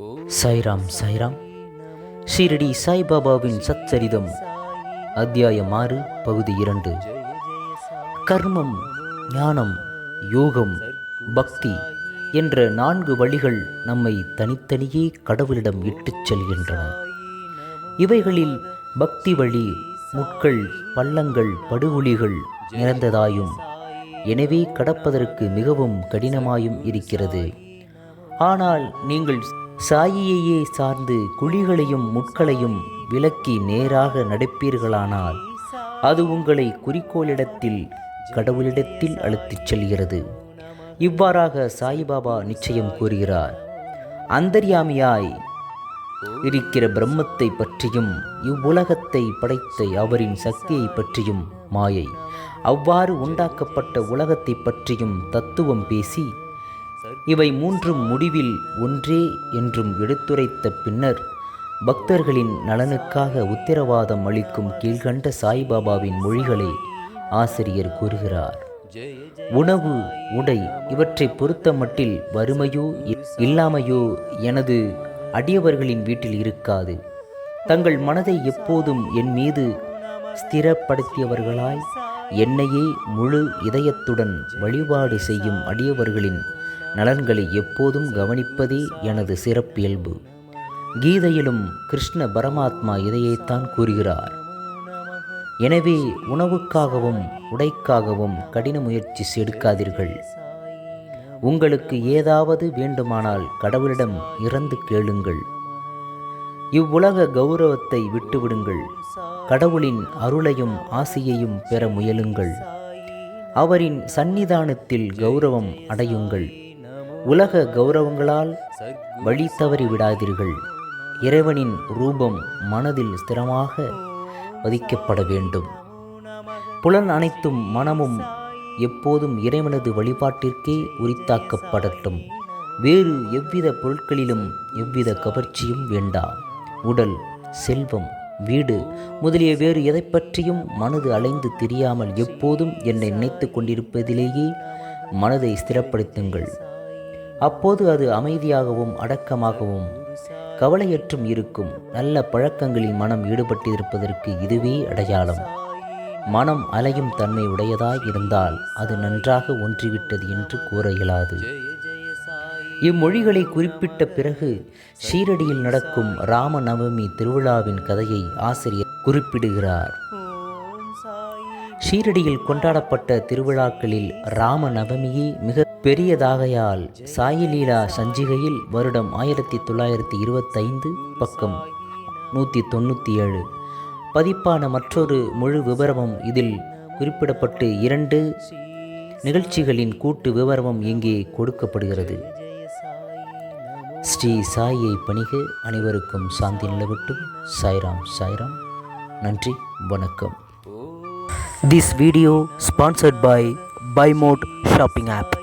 சாய்ராம் சாய்ராம் ஷீரடி சாய்பாபாவின் சச்சரிதம் அத்தியாயம் ஆறு பகுதி இரண்டு. கர்மம் ஞானம் யோகம் பக்தி என்ற நான்கு வழிகள் நம்மை தனித்தனியே கடவுளிடம் இட்டுச் செல்கின்றன. இவைகளில் பக்தி வழி முட்கள் பள்ளங்கள் படுகொலிகள் நிறைந்ததாயும் எனவே கடப்பதற்கு மிகவும் கடினமாயும் இருக்கிறது. ஆனால் நீங்கள் சாயியையே சார்ந்து குழிகளையும் முட்களையும் விலக்கி நேராக நடப்பீர்களானால் அது உங்களை குறிக்கோளிடத்தில் கடவுளிடத்தில் அழுத்திச் செல்கிறது. இவ்வாறாக சாயிபாபா நிச்சயம் கூறுகிறார். அந்தர்யாமியாய் இருக்கிற பிரம்மத்தை பற்றியும் இவ்வுலகத்தை படைத்த அவரின் சக்தியை பற்றியும் மாயை அவ்வாறு உண்டாக்கப்பட்ட உலகத்தை பற்றியும் தத்துவம் பேசி இவை மூன்றும் முடிவில் ஒன்றே என்றும் எடுத்துரைத்த பின்னர் பக்தர்களின் நலனுக்காக உத்தரவாதம் அளிக்கும் கீழ்கண்ட சாய்பாபாவின் மொழிகளை ஆசிரியர் கூறுகிறார். உணவு உடை இவற்றை பொறுத்த மட்டில் வறுமையோ இல்லாமையோ எனது அடியவர்களின் வீட்டில் இருக்காது. தங்கள் மனதை எப்போதும் என் மீது ஸ்திரப்படுத்தியவர்களாய் என்னையே முழு இதயத்துடன் வழிபாடு செய்யும் அடியவர்களின் நலன்களை எப்போதும் கவனிப்பதே எனது சிறப்பியல்பு. கீதையிலும் கிருஷ்ண பரமாத்மா இதையைத்தான் கூறுகிறார். எனவே உணவுக்காகவும் உடைக்காகவும் கடின முயற்சி செடுக்காதீர்கள். உங்களுக்கு ஏதாவது வேண்டுமானால் கடவுளிடம் இறந்து கேளுங்கள். இவ்வுலக கௌரவத்தை விட்டுவிடுங்கள். கடவுளின் அருளையும் ஆசையையும் பெற முயலுங்கள். அவரின் சந்நிதானத்தில் கௌரவம் அடையுங்கள். உலக கௌரவங்களால் வழி தவறி விடாதீர்கள். இறைவனின் ரூபம் மனதில் ஸ்திரமாக பதிக்கப்பட வேண்டும். புலன் அனைத்தும் மனமும் எப்போதும் இறைவனது வழிபாட்டிற்கே உரித்தாக்கப்படட்டும். வேறு எவ்வித பொருட்களிலும் எவ்வித கவர்ச்சியும் வேண்டாம் உடல் செல்வம் வீடு முதலிய வேறு எதை பற்றியும் மனது அலைந்து தெரியாமல் எப்போதும் என்னை நினைத்து கொண்டிருப்பதிலேயே மனதை ஸ்திரப்படுத்துங்கள். அப்போது அது அமைதியாகவும் அடக்கமாகவும் கவலையற்றும் இருக்கும். நல்ல பழக்கங்களில் மனம் ஈடுபட்டிருப்பதற்கு இதுவே அடையாளம். மனம் அலையும் தன்மை உடையதாய் இருந்தால் அது நன்றாக ஒன்றிவிட்டது என்று கூற இயலாது. இம்மொழிகளை குறிப்பிட்ட பிறகு ஷீரடியில் நடக்கும் ராமநவமி திருவிழாவின் கதையை ஆசிரியர் குறிப்பிடுகிறார். ஷீரடியில் கொண்டாடப்பட்ட திருவிழாக்களில் ராம நவமியே மிக பெரியதாகையால் சாயிலீலா சஞ்சிகையில் வருடம் ஆயிரத்தி தொள்ளாயிரத்தி இருபத்தைந்து பக்கம். நூற்றி தொண்ணூற்றி ஏழு பதிப்பான மற்றொரு முழு விவரமும் இதில் குறிப்பிடப்பட்டு இரண்டு நிகழ்ச்சிகளின் கூட்டு விவரமும் இங்கே கொடுக்கப்படுகிறது. ஸ்ரீ சாயை பணிக அனைவருக்கும் சாந்தி நிலவட்டும். சாய்ராம் சாய்ராம். நன்றி வணக்கம். This video sponsored by Buymode shopping app.